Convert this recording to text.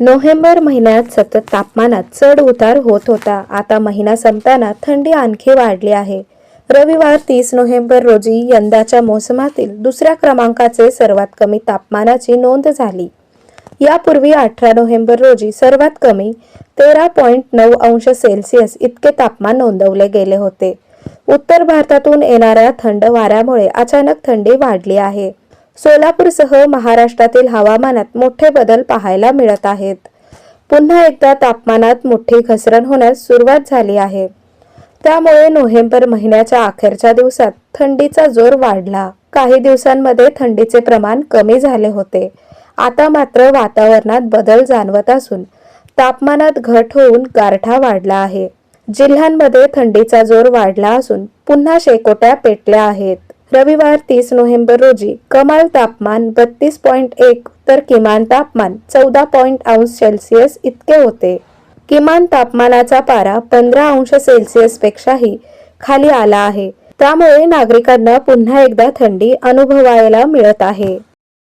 November महिन्यात सतत तापमानात चढ उतार होत होता. आता महिना संपताना थंडी आणखी वाढली आहे. रविवार तीस नोव्हेंबर रोजी यंदाच्या मोसमातील दुसऱ्या क्रमांकाचे सर्वात कमी तापमानाची नोंद झाली. यापूर्वी अठरा नोव्हेंबर रोजी सर्वात कमी तेरा पॉईंट नऊ अंश सेल्सिअस इतके तापमान नोंदवले गेले होते. उत्तर भारतातून येणाऱ्या थंड वाऱ्यामुळे अचानक थंडी वाढली आहे. सोलापूरसह महाराष्ट्रातील हवामानात मोठे बदल पाहायला मिळत आहेत. पुन्हा एकदा तापमानात मोठी घसरण होण्यास सुरुवात झाली आहे. त्यामुळे नोव्हेंबर महिन्याच्या अखेरच्या दिवसात थंडीचा जोर वाढला. काही दिवसांमध्ये थंडीचे प्रमाण कमी झाले होते. आता मात्र वातावरणात बदल जाणवत असून तापमानात घट होऊन गारठा वाढला आहे. जिल्ह्यांमध्ये थंडीचा जोर वाढला असून पुन्हा शेकोट्या पेटल्या आहेत. रविवार तीस नोव्हेंबर रोजी कमाल तापमान बत्तीस पॉईंट एक तर किमान तापमान चौदा पॉईंट अंश सेल्सिअस इतके होते. किमान तापमानाचा पारा पंधरा अंश सेल्सिअसपेक्षाही खाली आला आहे. त्यामुळे नागरिकांना पुन्हा एकदा थंडी अनुभवायला मिळत आहे.